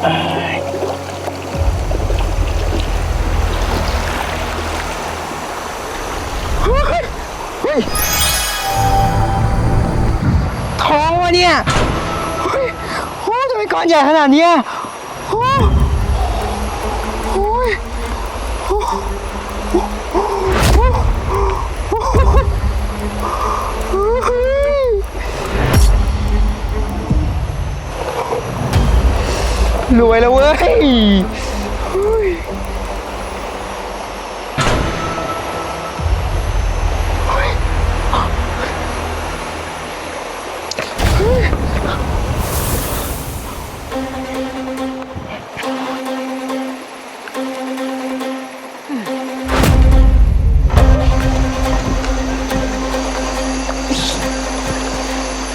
เฮ้ยท้องวะเนี่ยเฮ้ยโอ้ทำไมก้อนใหญ่ขนาดเนี้ย รวยแล้วเว้ย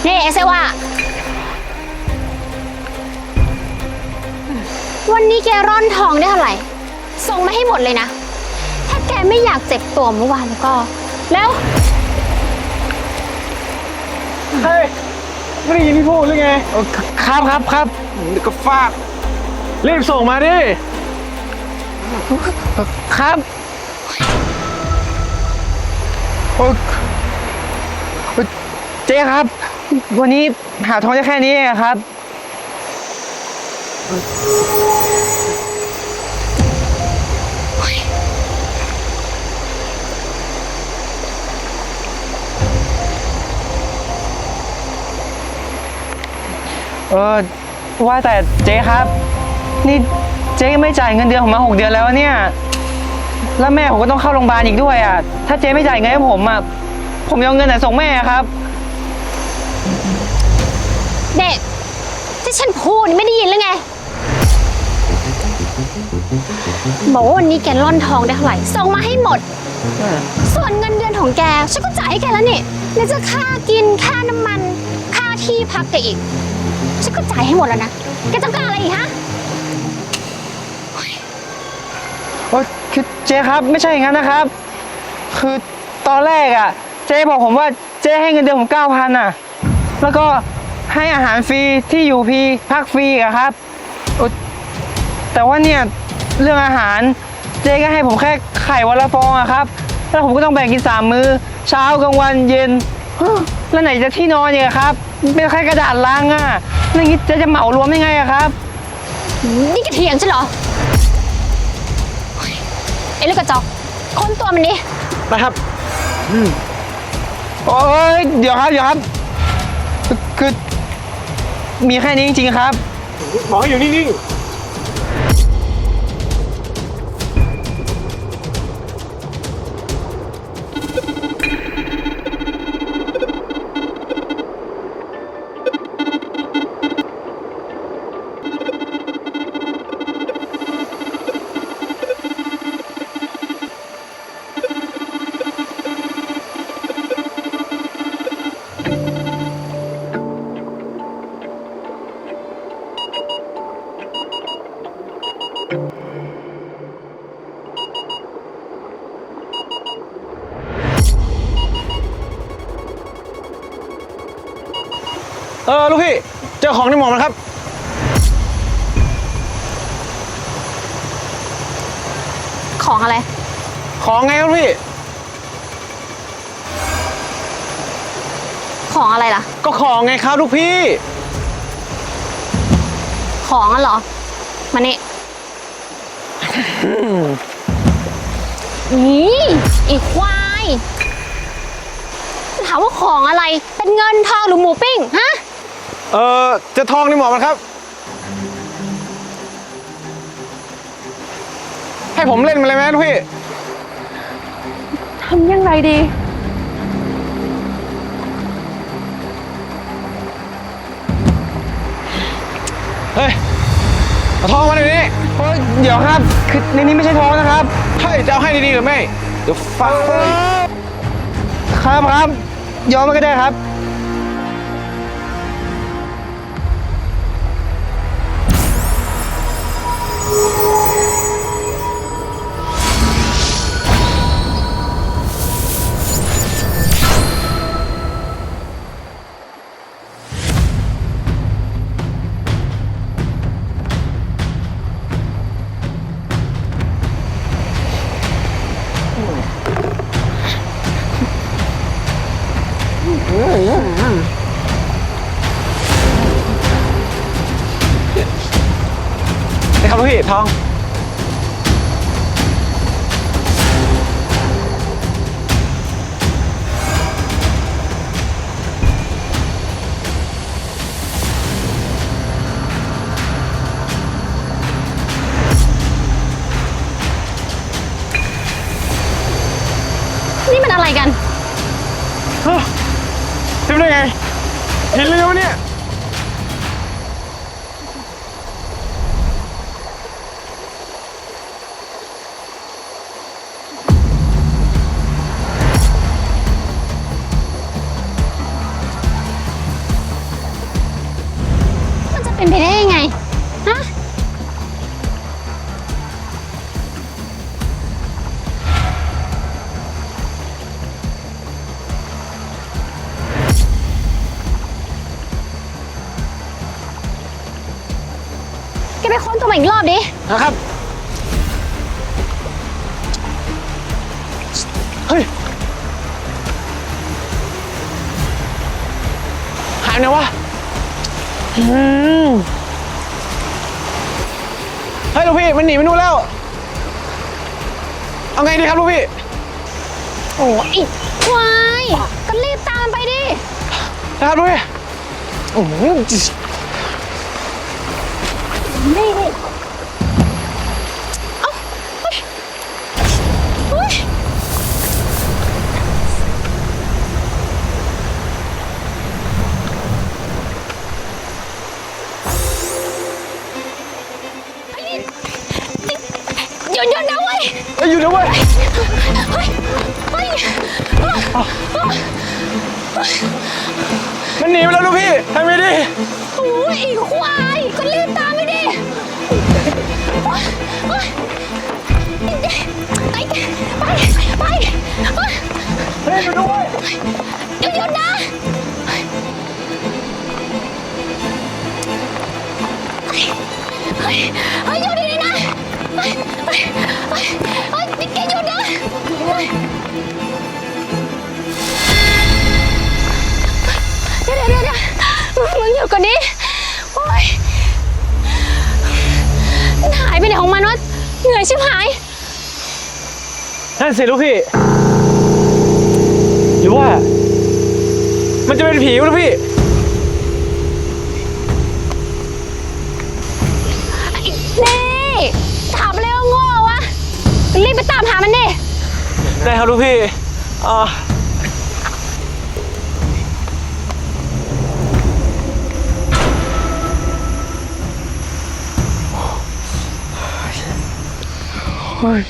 นี่เอเซว่า นนี้แกร่อนทองได้เท่าไหร่ ส่งมาให้หมดเลยนะ ถ้าแกไม่อยากเจ็บตัวเมื่อวานแล้วก็ แล้วเฮ้ยไม่ได้ยินที่พูดหรือไงเอ่อครับครับครับเดี๋ยวก็ฟาดรีบส่งมาดิ ครับโอ้เอ่อเจ๊ครับ วันนี้หาทองได้แค่นี้เองอะครับ เออว่าแต่เจ๊ครับ นี่เจ๊ไม่จ่ายเงินเดือนผมมาหกเดือนแล้วเนี่ย แล้วแม่ผมก็ต้องเข้าโรงพยาบาลอีกด้วยอะ ถ้าเจ๊ไม่จ่ายเงินให้ผมอะ ผมจะเอาเงินไหนส่งแม่ครับ เด็กที่ฉันพูดนี่ไม่ได้ยินหรือไงบอกว่าวันนี้แกร่อนทองได้เท่าไหร่ส่งมาให้หมด ส่วนเงินเดือนของแก ฉันก็จ่ายให้แกแล้วนี่ไหนจะค่ากินค่าน้ำมัน ค่าที่พักแกอีก ฉันก็จ่ายให้หมดแล้วนะ แกต้องการอะไรอีกฮะ โอ้คือเจ๊ครับไม่ใช่อย่างนั้นนะครับ คือตอนแรกอะ เจ๊บอกผมว่าเจ๊ให้เงินเดือนผมเก้าพันอะ แล้วก็ให้อาหารฟรีที่อยู่ฟรีพักฟรีอะครับโอ๊ยแต่ว่าเนี่ยเรื่องอาหารเจ๊ก็ให้ผมแค่ไข่วันละฟองอะครับ แล้วผมก็ต้องแบ่งกินสามมื้อ เช้ากลางวันเย็น แล้วไหนจะที่นอนเนี่ยครับ เป็นแค่กระดาษลังอะแล้วอย่างนี้เจ๊จะเหมารวมยังไงอะครับ นี่แกเถียงฉันเหรอเฮ้ยไอ้ลูกกระจอกค้นตัวมันดินะครับโอ้ยเดี๋ยวครับเดี๋ยวครับ คือคือมีแค่นี้จริงๆครับบอกให้อยู่นิ่งๆ เออลูกพี่ เจอของในหมอมันครับ ของอะไร ของไงครับพี่ ของอะไรล่ะ ก็ของไงครับลูกพี่ ของอะเหรอ มานี่นี่อีกควายถามว่าของอะไร เป็นเงินทองหรือหมูปิ้ง ฮะ เออเจะทองในหมอมันครับ ให้ผมเล่นมันเลยไหมลูกพี่ ทำยังไงดี เฮ้ยเอาทองมาเดี๋ยวนี้โอ้ยเดี๋ยวครับ คือในนี้ไม่ใช่ทองนะครับ เฮ้ยจะเอาให้ดีๆหรือไม่ เดี๋ยวฟังครับครับยอมมันก็ได้ครับ ครับลูกพี่ทอง นี่มันอะไรกันทำได้ไง เห็นเลยไหมเนี่ย ไปค้นตัวใหม่อีกรอบดิ นะครับ เฮ้ย หายไปไหนวะอืมเฮ้ยลูกพี่ มันหนีไปนู่นแล้ว เอาไงดีครับลูกพี่ โอ้ยควาย ก็รีบตามไปดิ นะครับลูกพี่อืมนี่นี่ เอ้ เฮ้ยอยู่ด้วยหยุดหยุดนะ เฮ้ยเฮ้ยหยุดดีๆนะเฮ้ยเฮ้ยเฮ้ยเฮ้ยนี่แกหยุดนะเฮ้ยเดี๋ยวเดี๋ยวเดี๋ยวมึงหยุดก่อนดิโอ๊ยมันหายไปไหนของมันวะเหนื่อยชิบหาย นั่นสิลูกพี่ รือว่า มันจะเป็นผีวะลูกพี่ นี่ถามอะไรก็โง่วะรีบไปตามหามันดิ ได้ครับลูกพี่อ่าอุ้ย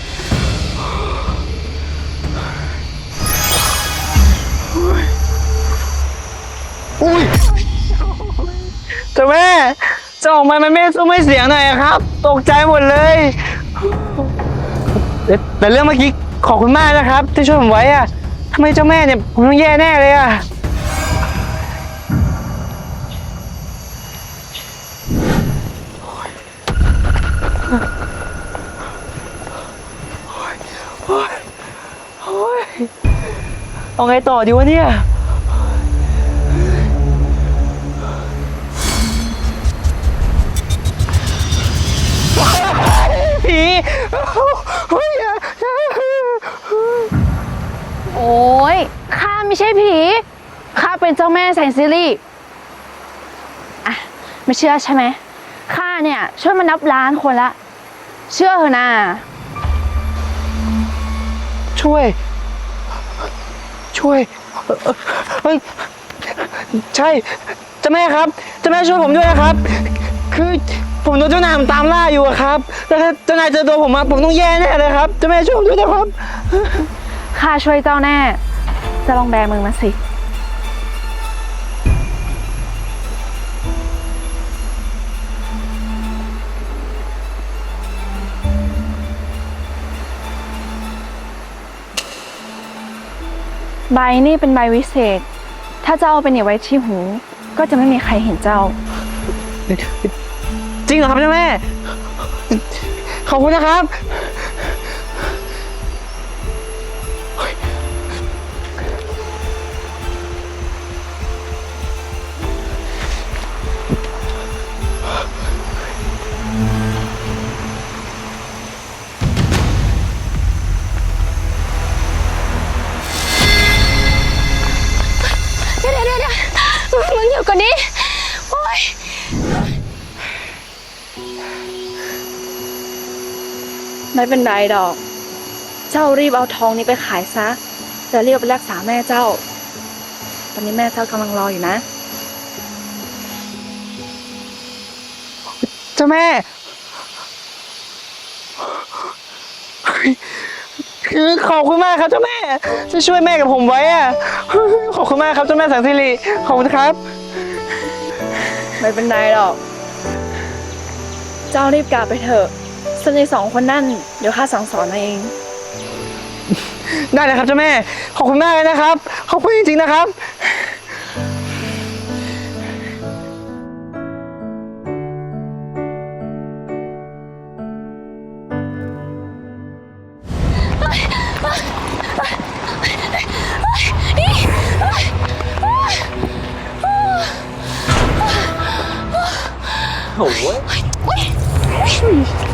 เจ้าแม่จะออกมามันไม่สู้ไม่เสียงหน่อยอะครับ ตกใจหมดเลยแต่แต่เรื่องเมื่อกี้ขอบคุณมากนะครับ ที่ช่วยผมไว้อะทำไมเจ้าแม่เนี่ยผมต้องแย่แน่เลยอะเอาไงต่อดีวะเนี่ย โอ้ยข้าไม่ใช่ผี ข้าเป็นเจ้าแม่แสงซีรีส์อะ ไม่เชื่อใช่ไหม ข้าเนี่ย ช่วยมานับล้านคนละ เชื่อเถอะนะช่วย ช่วยเฮ้ยใช่เจ้าแม่ครับเจ้าแม่ช่วยผมด้วยนะครับ คือ ผมโดนเจ้านายผมตามล่าอยู่อะครับแล้วถ้าเจ้านายเจอตัวผมมาผมต้องแย่แน่เลยครับเจ้าแม่ช่วยผมด้วยนะครับ ข้าช่วยเจ้าแน่ จะลองแบมือมาสิ ใบนี่เป็นใบวิเศษ ถ้าเจ้าเอาไปเหนียวไว้ที่หู ก็จะไม่มีใครเห็นเจ้า จริงเหรอครับเจ้าแม่ ขอบคุณนะครับ ไม่เป็นไรดอก เจ้ารีบเอาทองนี้ไปขายซะแล้วรีบไปรักษาแม่เจ้า ตอนนี้แม่เจ้ากำลังรออยู่นะ เจ้าแม่ คือขอบคุณมากครับเจ้าแม่ที่ช่วยแม่กับผมไว้อะขอบคุณมากครับเจ้าแม่สังสิริขอบคุณครับ ไม่เป็นไรหรอก เจ้ารีบกลับไปเถอะ ส่วนในสองคนนั่นเดี๋ยวข้าสั่งสอนเอาเอง ได้เลยครับเจ้าแม่ ขอบคุณมากเลยนะครับ ขอบคุณจริงๆนะครับ โอ้ย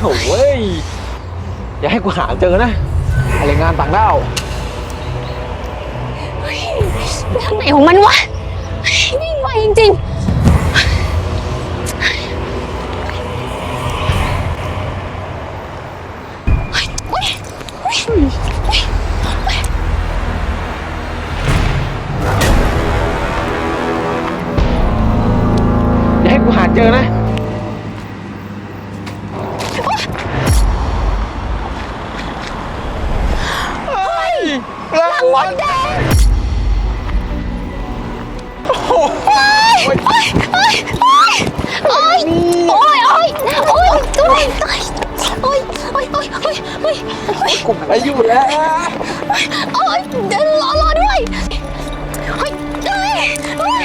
โอ้ย อย่าให้กูหาเจอนะอะไรงานต่างด้าวไปทางไหนของมันวะวิ่งไวจริงๆ มไปอยู่แล้วโอ้ยเดี๋ยวรอรอด้วยเฮ้ยเฮ้ยเฮ้ย